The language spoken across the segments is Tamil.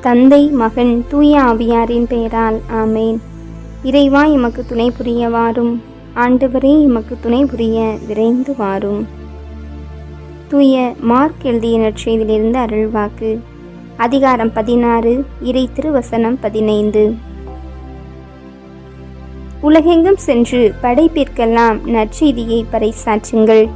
தந்தை மகன் தூய ஆவியாரின் பெயரால் ஆமேன். இறைவா எமக்கு துணை புரிய வாரும். ஆண்டவரே எமக்கு துணை புரிய விரைந்து வாரும். தூய மார்க் எழுதிய நற்செய்தியிலிருந்து அருள்வாக்கு. அதிகாரம் பதினாறு இறை திருவசனம் பதினைந்து. உலகெங்கும் சென்று படைப்பிற்கெல்லாம் நற்செய்தியை பறைசாற்றுங்கள்.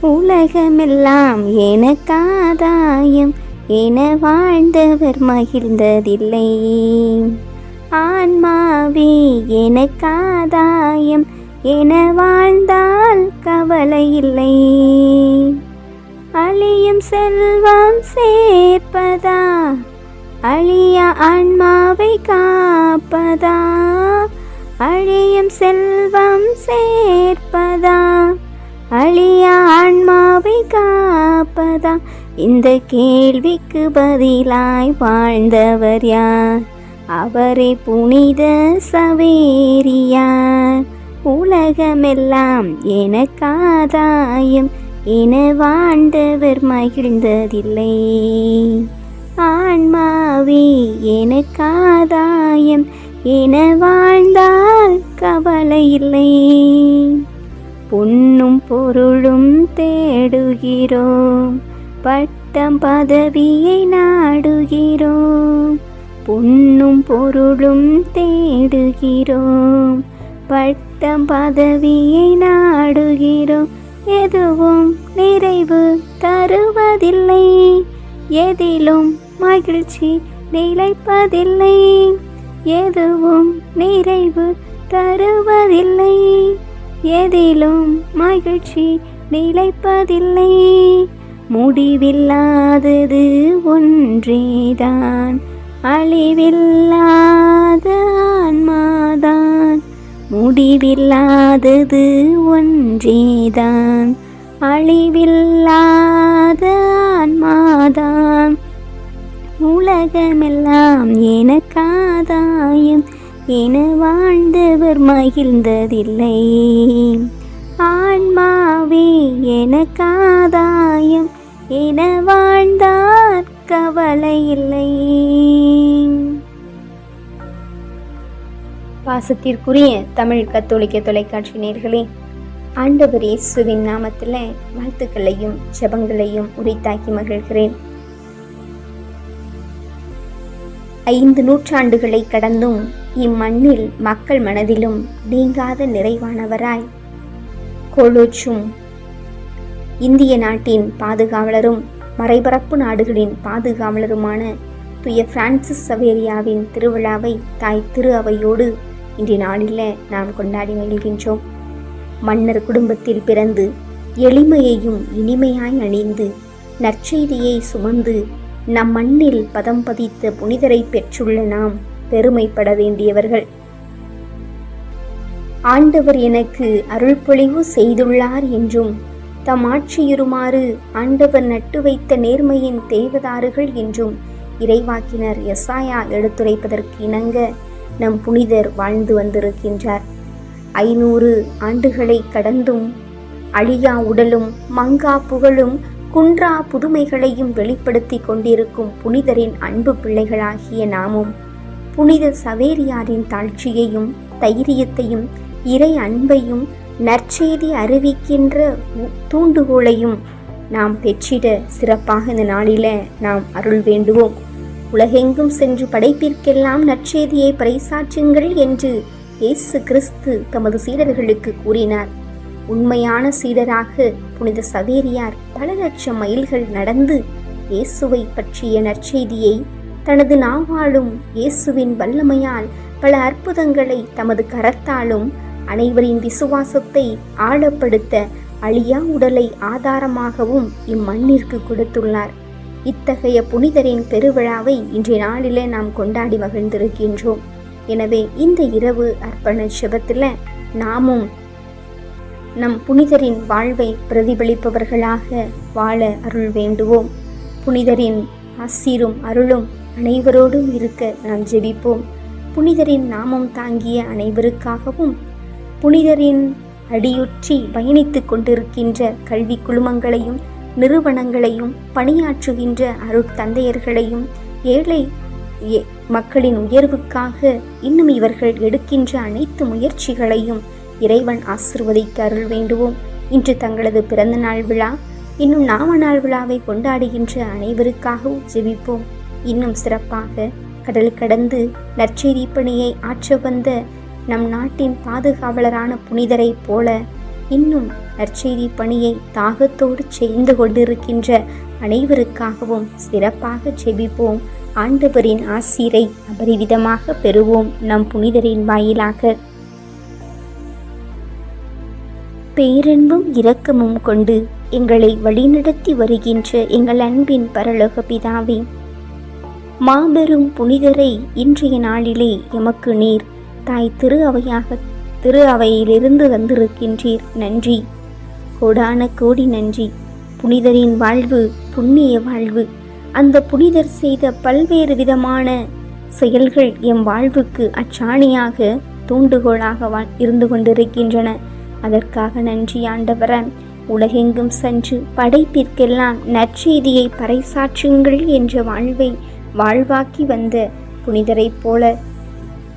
உலகமெல்லாம் எனக்காதாயம். என வாழ்ந்தவர் மகிழ்ந்ததில்லை. ஆன்மாவே எனக்காதாயம். என வாழ்ந்தால் கவலை இல்லை. அழியும் செல்வம் சேர்ப்பதா? அழிய ஆன்மாவை காப்பதா? அழியும் செல்வம் சேர்ப்பதா? இருப்பதா இந்த கேள்விக்கு பதிலாய் வாழ்ந்தவர் யார்? அவரே புனித சவேரியார். உலகமெல்லாம் எனக்காதாயம் என வாழ்ந்தவர் மகிழ்ந்ததில்லை. ஆன்மாவே எனக்காதாயம் என வாழ்ந்தால் கவலை இல்லை. பொன்னும் பொருளும் தேடுகிறோம். பட்டம் பதவியை நாடுகிறோம். பொன்னும் பொருளும் தேடுகிறோம். பட்டம் பதவியை நாடுகிறோம். எதுவும் நிறைவு தருவதில்லை. எதிலும் மகிழ்ச்சி நிலைப்பதில்லை. எதுவும் நிறைவு தருவதில்லை. எதிலும் மகிழ்ச்சி நிலைப்பதில்லை. முடிவில்லாதது ஒன்றேதான். அழிவில்லாத ஆன்மாதான். முடிவில்லாதது ஒன்றேதான். அழிவில்லாத ஆன்மாதான். உலகமெல்லாம் எனக்காதாயம். என வாழ்ந்தவர் மகிழ்ந்ததில்லை. ஆன்மாவே எனக்காதாயம் என வாழ்ந்தார் கவலை இல்லை. பாசத்திற்குரிய தமிழ் கத்தோலிக்க தொலைக்காட்சி நேர்களே ஆண்டவர் இயேசுவின் நாமத்தில் வாழ்த்துக்களையும் ஜபங்களையும் உரித்தாக்கி மகிழ்கிறேன். ஐந்து நூற்றாண்டுகளை கடந்தும் இம்மண்ணில் மக்கள் மனதிலும் நீங்காத நிறைவானவராய். கோலோச்சும் இந்திய நாட்டின் பாதுகாவலரும் மறைபரப்பு நாடுகளின் பாதுகாவலருமான துய பிரான்சிஸ் சவேரியாவின் திருவிழாவை தாய் திரு அவையோடு இன்றைய நாளில் நாம் கொண்டாடி மகிழ்கின்றோம். மன்னர் குடும்பத்தில் பிறந்து எளிமையையும் இனிமையாய் அணிந்து நற்செய்தியை சுமந்து நம் மண்ணில் பதம் பதித்த புனிதரை பெற்றுள்ள நாம் பெருமைப்பட வேண்டியவர்கள். ஆண்டவர் எனக்கு அருள்பொழிவு செய்துள்ளார் என்றும் தம் ஆட்சியுறுமாறு ஆண்டவர் நட்டு வைத்த நேர்மையின் தேவதாறுகள் என்றும் இறைவாக்கினர் எஸ்ஆயா எடுத்துரைப்பதற்கு இணங்க நம் புனிதர் வாழ்ந்து வந்திருக்கின்றார். ஐநூறு ஆண்டுகளை கடந்தும் அழியா உடலும் மங்கா புகழும் குன்றா புதுமைகளையும் வெளிப்படுத்தி கொண்டிருக்கும் புனிதரின் அன்பு பிள்ளைகளாகிய நாமும் புனித சவேரியாரின் தாழ்ச்சியையும் தைரியத்தையும் இறை அன்பையும் நற்செய்தி அறிவிக்கின்ற உ- தூண்டுகோலையும் நாம் பெற்றிட சிறப்பாக இந்த நாளில நாம் அருள் வேண்டுவோம். உலகெங்கும் சென்று படைப்பிற்கெல்லாம் நற்செய்தியை பறைசாற்றுங்கள் என்று இயேசு கிறிஸ்து தமது சீடர்களுக்கு கூறினார். உண்மையான சீடராக புனித சவேரியார் பல லட்சம் மைல்கள் நடந்து இயேசுவை பற்றிய நற்செய்தியை தனது நாவாலும் இயேசுவின் வல்லமையால் பல அற்புதங்களை தமது கரத்தாலும் அனைவரின் விசுவாசத்தை ஆழப்படுத்த அழியா உடலை ஆதாரமாகவும் இம்மண்ணிற்கு கொடுத்துள்ளார். இத்தகைய புனிதரின் பெருவிழாவை இன்றைய நாளிலே நாம் கொண்டாடி மகிழ்ந்திருக்கின்றோம். எனவே இந்த இரவு அர்ப்பண செபத்தில் நாமும் நம் புனிதரின் வாழ்வை பிரதிபலிப்பவர்களாக வாழ அருள் வேண்டுவோம். புனிதரின் ஆசீரும் அருளும் அனைவரோடும் இருக்க நாம் ஜெபிப்போம். புனிதரின் நாமம் தாங்கிய அனைவருக்காகவும் புனிதரின் அடியொற்றி பயணித்துக் கொண்டிருக்கின்ற கல்வி குழுமங்களையும் நிறுவனங்களையும் பணியாற்றுகின்ற அருட்தந்தையர்களையும் ஏழை மக்களின் உயர்வுக்காக இன்னும் இவர்கள் எடுக்கின்ற அனைத்து முயற்சிகளையும் இறைவன் ஆசிர்வதிக்க அருள் வேண்டுவோம். இன்று தங்களது பிறந்த நாள் விழா இன்னும் நாம நாள் விழாவை கொண்டாடுகின்ற அனைவருக்காகவும் ஜெபிப்போம். இன்னும் சிறப்பாக கடல் கடந்து நற்செய்தி பணியை ஆற்ற வந்த நம் நாட்டின் பாதுகாவலரான புனிதரைப் போல இன்னும் நற்செய்தி பணியை தாகத்தோடு செய்து கொண்டிருக்கின்ற அனைவருக்காகவும் சிறப்பாக ஜெபிப்போம் ஆண்டவரின் ஆசீரை அபரிவிதமாக பெறுவோம் நம் புனிதரின் வாயிலாக. பேரன்பும் இரக்கமும் கொண்டு எங்களை வழிநடத்தி வருகின்ற எங்கள் அன்பின் பரலோக பிதாவே மாபெரும் புனிதரை இன்றைய நாளிலே எமக்கு நீர். தாய் திரு அவையாக திரு அவையிலிருந்து வந்திருக்கின்றீர். நன்றி. கோடான கோடி நன்றி. புனிதரின் வாழ்வு புண்ணிய வாழ்வு. அந்த புனிதர் செய்த பல்வேறு விதமான செயல்கள் எம் வாழ்வுக்கு அச்சாணியாக தூண்டுகோலாக வா இருந்து கொண்டிருக்கின்றன. அதற்காக நன்றி ஆண்டவர. உலகெங்கும் சென்று படைப்பிற்கெல்லாம் நற்செய்தியை பறைசாற்றுங்கள் என்ற வாழ்வை வாழ்வாக்கி வந்த புனிதரைப் போல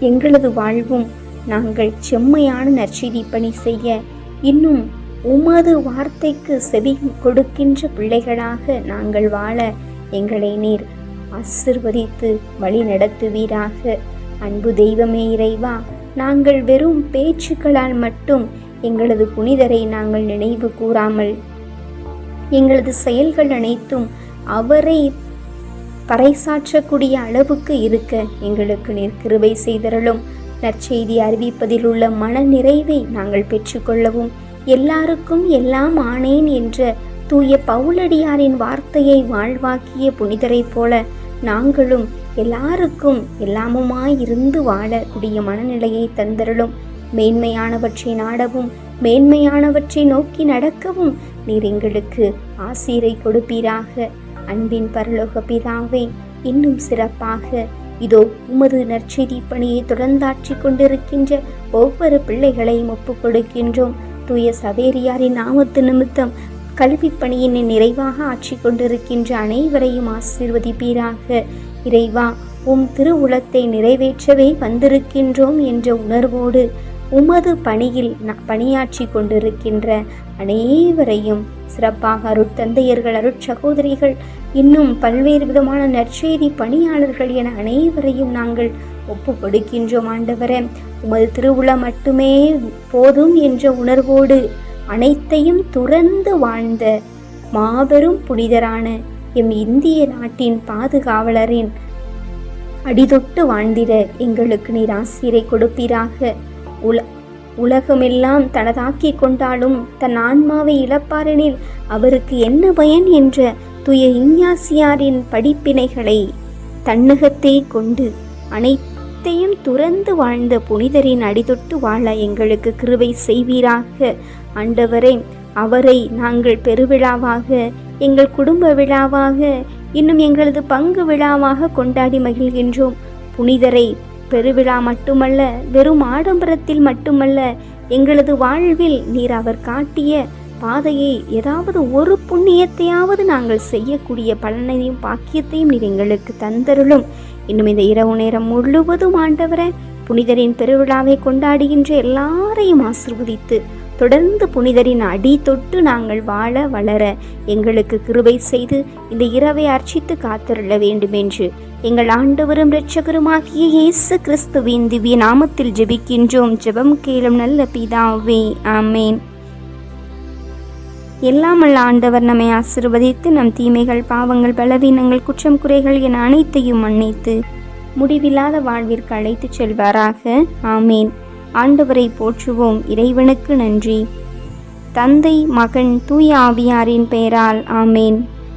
எங்களது வாழ்வும் நாங்கள் செம்மையான நற்செய்தி பணி செய்ய இன்னும் உமது வார்த்தைக்கு செவி கொடுக்கின்ற பிள்ளைகளாக நாங்கள் வாழ எங்களை நீர் ஆசிர்வதித்து வழி நடத்துவீராக. அன்பு தெய்வமே இறைவா நாங்கள் வெறும் பேச்சுக்களால் மட்டும் எங்களது புனிதரை நாங்கள் நினைவு கூறாமல் எங்களது செயல்கள் அனைத்தும் அவரை பறைசாற்றக்கூடிய அளவுக்கு இருக்க எங்களுக்கு நீர் கிருபை செய்தரலும் நற்செய்தி அறிவிப்பதில் உள்ள மன நிறைவை நாங்கள் பெற்றுக்கொள்ளவும் எல்லாருக்கும் எல்லாம் ஆனேன் என்ற தூய பவுலடியாரின் வார்த்தையை வாழ்வாக்கிய புனிதரைப் போல நாங்களும் எல்லாருக்கும் எல்லாமுமாயிருந்து வாழக்கூடிய மனநிலையை தந்தருளும். மேன்மையானவற்றை நாடவும் மேன்மையானவற்றை நோக்கி நடக்கவும் நீர் எங்களுக்கு ஆசீரை கொடுப்பீராக. அன்பின் பரலோக பிதாவே இன்னும் சிறப்பாக இதோ உமது நற்செய்தி பணியை தொடர்ந்தாற்றி கொண்டிருக்கின்ற ஒவ்வொரு பிள்ளைகளையும் ஒப்புக் கொடுக்கின்றோம் தூய சவேரியாரின் நாமத்து நிமித்தம் கல்வி பணியினை நிறைவாக ஆற்றி கொண்டிருக்கின்ற அனைவரையும் ஆசீர்வதிப்பீராக. இறைவா உம் திருவுளத்தை நிறைவேற்றவே வந்திருக்கின்றோம் என்ற உணர்வோடு உமது பணியில் பணியாற்றி கொண்டிருக்கின்ற அனைவரையும் சிறப்பாக அருட்தந்தையர்கள் அருட்சகோதரிகள் இன்னும் பல்வேறு விதமான நற்செய்தி பணியாளர்கள் என அனைவரையும் நாங்கள் ஒப்பு கொடுக்கின்றோம் ஆண்டவரே. உமது திருவிழா மட்டுமே போதும் என்ற உணர்வோடு அனைத்தையும் துறந்து வாழ்ந்த மாபெரும் புனிதரான எம் இந்திய நாட்டின் பாதுகாவலரின் அடிதொட்டு வாழ்ந்திட எங்களுக்கு நீர் ஆசிரை கொடுப்பீராக. உல உலகமெல்லாம் தனதாக்கி கொண்டாலும் தன் ஆன்மாவை இழப்பாரெனில் அவருக்கு என்ன பயன் என்ற துய இஞ்ஞாசியாரின் படிப்பினைகளை தன்னகத்தே கொண்டு அனைத்தையும் துறந்து வாழ்ந்த புனிதரின் அடிதொட்டு வாழ எங்களுக்கு கிருவை செய்வீராக. ஆண்டவரே அவரை நாங்கள் பெருவிழாவாக எங்கள் குடும்ப விழாவாக இன்னும் எங்களது பங்கு விழாவாக கொண்டாடி மகிழ்கின்றோம். புனிதரை பெருவிழா மட்டுமல்ல வெறும் ஆடம்பரத்தில் மட்டுமல்ல எங்களது வாழ்வில் நீர் அவர் காட்டிய பாதையை ஏதாவது ஒரு புண்ணியத்தையாவது நாங்கள் செய்யக்கூடிய பலனையும் பாக்கியத்தையும் நீர் எங்களுக்கு தந்தருளும். இன்னும் இந்த இரவு நேரம் முழுவதும் ஆண்டவரை புனிதரின் பெருவிழாவை கொண்டாடுகின்ற எல்லாரையும் ஆசிர்வதித்து தொடர்ந்து புனிதரின் அடி தொட்டு நாங்கள் வாழ வளர எங்களுக்கு கிருபை செய்து இந்த இரவை அர்ச்சித்து காத்தருள வேண்டுமென்று எங்கள் ஆண்டவரும் இரட்சகருமாகிய இயேசு கிறிஸ்துவின் திவ்ய நாமத்தில் ஜெபிக்கின்றோம். ஜெபம் கேளும் நல்ல பிதாவே ஆமேன். எல்லாமல்ல ஆண்டவர் நம்மை ஆசிர்வதித்து நம் தீமைகள் பாவங்கள் பலவீனங்கள் குற்றம் குறைகள் என அனைத்தையும் மன்னித்து முடிவில்லாத வாழ்விற்கு அழைத்து செல்வாராக. ஆமேன். ஆண்டவரை போற்றுவோம். இறைவனுக்கு நன்றி. தந்தை மகன் தூய ஆவியாரின் பெயரால் ஆமேன்.